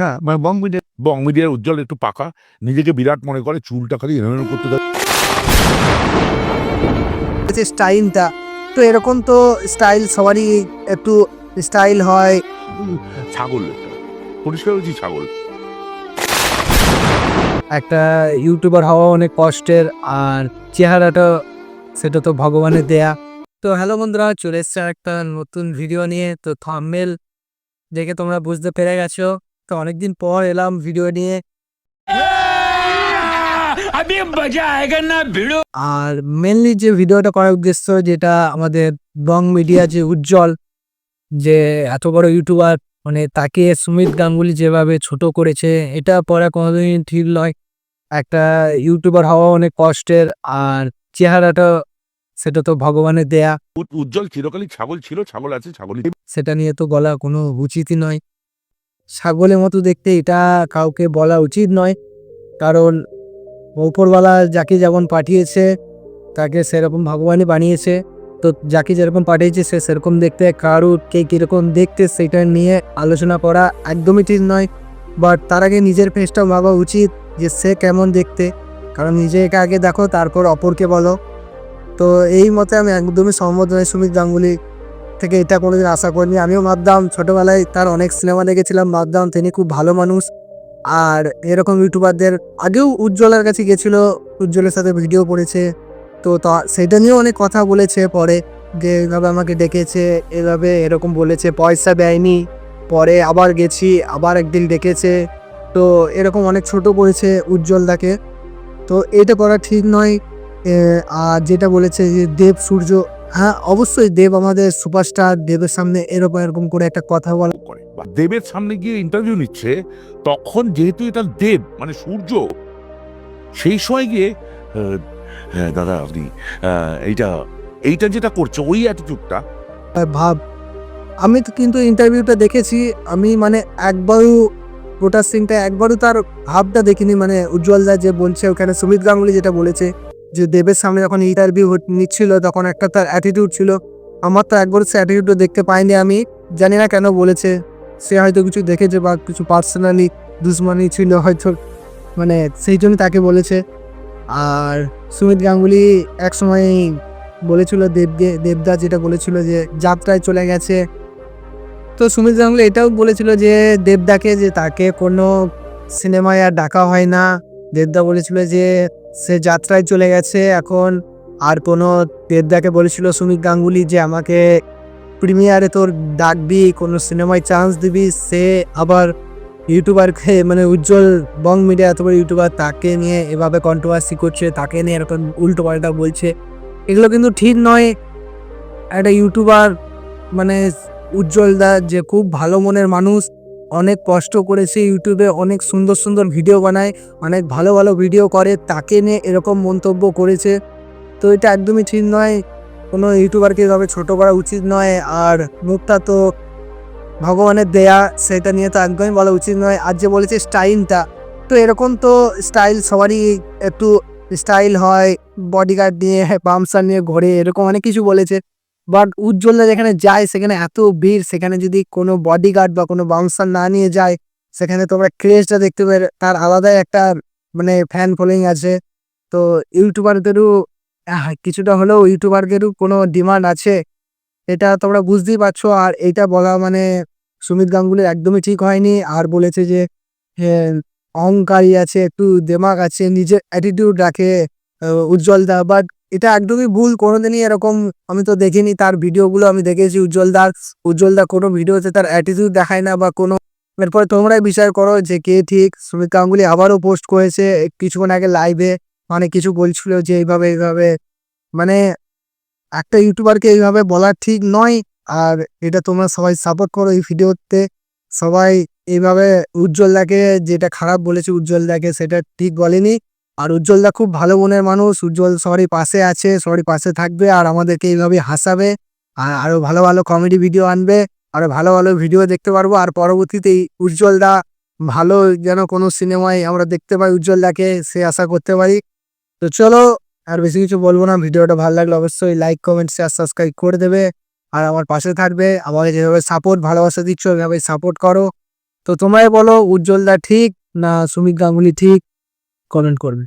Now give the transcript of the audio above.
হ্যাঁ মানে বং মিডিয়া বং মিডিয়ার উজ্জ্বল একটু পাকা। নিজেকে বিরাট মনে করে চুলটা খালি এনে করতে থাকে। স্টাইলটা তো এরকম তো স্টাইল সবারই একটু স্টাইল হয়। ছাগল পরিষ্কার হয়েছি ছাগল। একটা ইউটিউবার হওয়া অনেক কষ্টের আর চেহারাটা সেটা তো ভগবানের দেয়া। তো হ্যালো বন্ধুরা চলে এসছে একটা নতুন ভিডিও নিয়ে। তো থাম্বনেল দেখে তোমরা বুঝতে পেরে গেছো। তো অনেকদিন পর এলাম ভিডিও নিয়ে। আর মেনলি যে ভিডিওটা করার উদ্দেশ্য যেটা আমাদের বং মিডিয়া যে উজ্জ্বল যে এত বড় ইউটিউবার মানে তাকে সুমিত গাঙ্গুলি যেভাবে ছোট করেছে এটা পরে কোনোদিন ঠিক নয়। একটা ইউটিউবার হওয়া অনেক কষ্টের আর চেহারাটা সেটা তো ভগবানের দেয়া। উজ্জ্বল চিরকালই ছাগল ছিল ছাগল আছে ছাগল সেটা নিয়ে তো গলা কোনো উচিতই নয়। ছাগলের মতো দেখতে এটা কাউকে বলা উচিত নয়। কারণ ওপরওয়ালা যাকে যেমন পাঠিয়েছে, তাকে সেরকম ভগবানই বানিয়েছে। তো যাকে যেরকম পাঠিয়েছে, সে সেরকম দেখতে কারুর কে কীরকম দেখতে সেটা নিয়ে আলোচনা করা একদমই ঠিক নয়। বাট তার আগে নিজের ফেসটাও ভাবা উচিত যে সে কেমন দেখতে। কারণ নিজেকে আগে দেখো, তারপর অপরকে বলো। তো এই মতে আমি একদমই সহমত নয় সুমিত গাঙ্গুলি থেকে এটা কোনোদিন আশা করিনি। আমিও ভাবতাম ছোটোবেলায় তার অনেক সিনেমা দেখেছিলাম, ভাবতাম তিনি খুব ভালো মানুষ। আর এরকম ইউটিউবারদের আগেও উজ্জ্বলের কাছে গেছিল উজ্জ্বলের সাথে ভিডিও করেছে। তো তা- সেটা নিয়েও অনেক কথা বলেছে পরে, যে এভাবে আমাকে ডেকেছে, এভাবে এরকম বলেছে, পয়সা দেয়নি। পরে আবার গেছি, আবার একদিন ডেকেছে। তো এরকম অনেক ছোট করেছে উজ্জ্বলদাকে তো এটা করা ঠিক নয়। আর যেটা বলেছে যে দেব সূর্য হ্যাঁ অবশ্যই দেব আমাদের সুপারস্টার দেবের সামনে এরকম এরকম করে একটা কথা বলা। করে। বা দেবের সামনে গিয়ে ইন্টারভিউ নিচ্ছে তখন যেহেতু এটা দেব মানে সূর্য সেই সময় গিয়ে আহ, হ্যাঁ দাদা আপনি আহ, এইটা এইটা যেটা করছে ওই অ্যাটিটিউডটা আর ভাব। আমি তো কিন্তু ইন্টারভিউটা দেখেছি আমি মানে একবারও গোটা সিংটা একবারও তার ভাবটা দেখিনি মানে উজ্জ্বল দা যে বলছে ওখানে সুমিত গাঙ্গুলি যেটা বলেছে। যে দেবের সামনে যখন ইন্টারভিউ নিচ্ছিল, তখন একটা তার অ্যাটিটিউড ছিল। আমার তো একবার সে অ্যাটিটিউডটা দেখতে পাইনি আমি, জানি না কেন বলেছে। সে হয়তো কিছু দেখেছে বা কিছু পার্সোনালি দুশ্মনী ছিল হয়তো মানে সেই জন্য তাকে বলেছে। আর সুমিত গাঙ্গুলি এক সময় বলেছিল দেবকে, দেবদা যেটা বলেছিল যে যাত্রায় চলে গেছে। তো সুমিত গাঙ্গুলি এটাও বলেছিল যে দেবদাকে যে তাকে কোনো সিনেমায় আর ডাকা হয় না। দেবদা বলেছিল যে সে যাত্রায় চলে গেছে, এখন আর কোনো দেবদাকে বলেছিল সুমিত গাঙ্গুলি যে আমাকে প্রিমিয়ারে তোর ডাকবি, কোনো সিনেমায় চান্স দিবি। সে আবার ইউটিউবারকে মানে উজ্জ্বল বং মিডিয়া বড় ইউটিউবার, তাকে নিয়ে এভাবে কন্ট্রোভার্সি করছে, তাকে নিয়ে এরকম উল্টো পাল্টা বলছে। এগুলো কিন্তু ঠিক নয়। একটা ইউটিউবার মানে উজ্জ্বল দা যে খুব ভালো মনের মানুষ অনেক কষ্ট করেছে ইউটিউবে অনেক সুন্দর সুন্দর ভিডিও বানায়, অনেক ভালো ভালো ভিডিও করে, তাকে নিয়ে এরকম মন্তব্য করেছে। তো এটা একদমই ঠিক নয়, কোনো ইউটিউবারকে এভাবে ছোটো করা উচিত নয়। আর মুখটা তো ভগবানের দেয়া, সেটা নিয়ে তো একদমই বলা উচিত নয়। আর যে বলেছে স্টাইলটা, তো এরকম তো স্টাইল সবারই একটু স্টাইল হয় বডিগার্ড নিয়ে বামসার নিয়ে, ঘোরে, এরকম অনেক কিছু বলেছে। বাট উজ্জ্বলদা যেখানে যায়, সেখানে এত ভিড়, সেখানে যদি কোনো বডিগার্ড বা কোনো বাউন্সার না নিয়ে যায়, সেখানে তোমরা ক্রেজটা দেখতে পেরে তার আলাদাই একটা মানে ফ্যান ফলোয়িং আছে। তো ইউটিউবারদেরও কিছুটা হলেও ইউটিউবারদেরও কোনো ডিমান্ড আছে। এটা তোমরা বুঝতেই পারছ। আর এইটা বলা মানে সুমিত গাঙ্গুলির একদমই ঠিক হয়নি। আর বলেছে যে অহংকারী আছে, একটু দেমাগ আছে, নিজের অ্যাটিটিউড রাখে উজ্জ্বলদা। বাট এটা একদমই ভুল, কোনোদিনই এরকম আমি তো দেখিনি। তার ভিডিওগুলো আমি দেখেছি, উজ্জ্বলদার, উজ্জ্বলদা কোনো ভিডিওতে তার অ্যাটিটিউড দেখায় না বা কোনো এরপরে তোমরাই বিচার করো যে কে ঠিক। সুমিত গাঙ্গুলি আবারও পোস্ট করেছে কিছুক্ষণ আগে লাইভে মানে কিছু বলছিল যে এইভাবে এইভাবে। মানে একটা ইউটিউবারকে এইভাবে বলা ঠিক নয়। আর এটা তোমরা সবাই সাপোর্ট করো এই ভিডিওতে। সবাই এইভাবে উজ্জ্বলদাকে যেটা খারাপ বলেছে উজ্জ্বলদাকে সেটা ঠিক বলেনি। আর উজ্জ্বলদা খুব ভালো মনের মানুষ। উজ্জ্বল সবারই পাশে আছে, সবারই পাশে থাকবে আর আমাদেরকে এইভাবে হাসাবে। আর আরও ভালো ভালো কমেডি ভিডিও আনবে। আরও ভালো ভালো ভিডিও দেখতে পারব। আর পরবর্তীতে উজ্জ্বলদা ভালো যেন কোনো সিনেমায় আমরা দেখতে পাই উজ্জ্বলদাকে, সে আশা করতে পারি। তো চলো, আর বেশি কিছু বলব না। ভিডিওটা ভালো লাগলে অবশ্যই লাইক কমেন্ট শেয়ার সাবস্ক্রাইব করে দেবে। আর আমার পাশে থাকবে। আমাকে যেভাবে সাপোর্ট ভালোবাসা দিচ্ছ এভাবে সাপোর্ট করো। তো তোমায় বলো উজ্জ্বল দা ঠিক না সুমিত গাঙ্গুলি ঠিক? কমেন্ট করবে.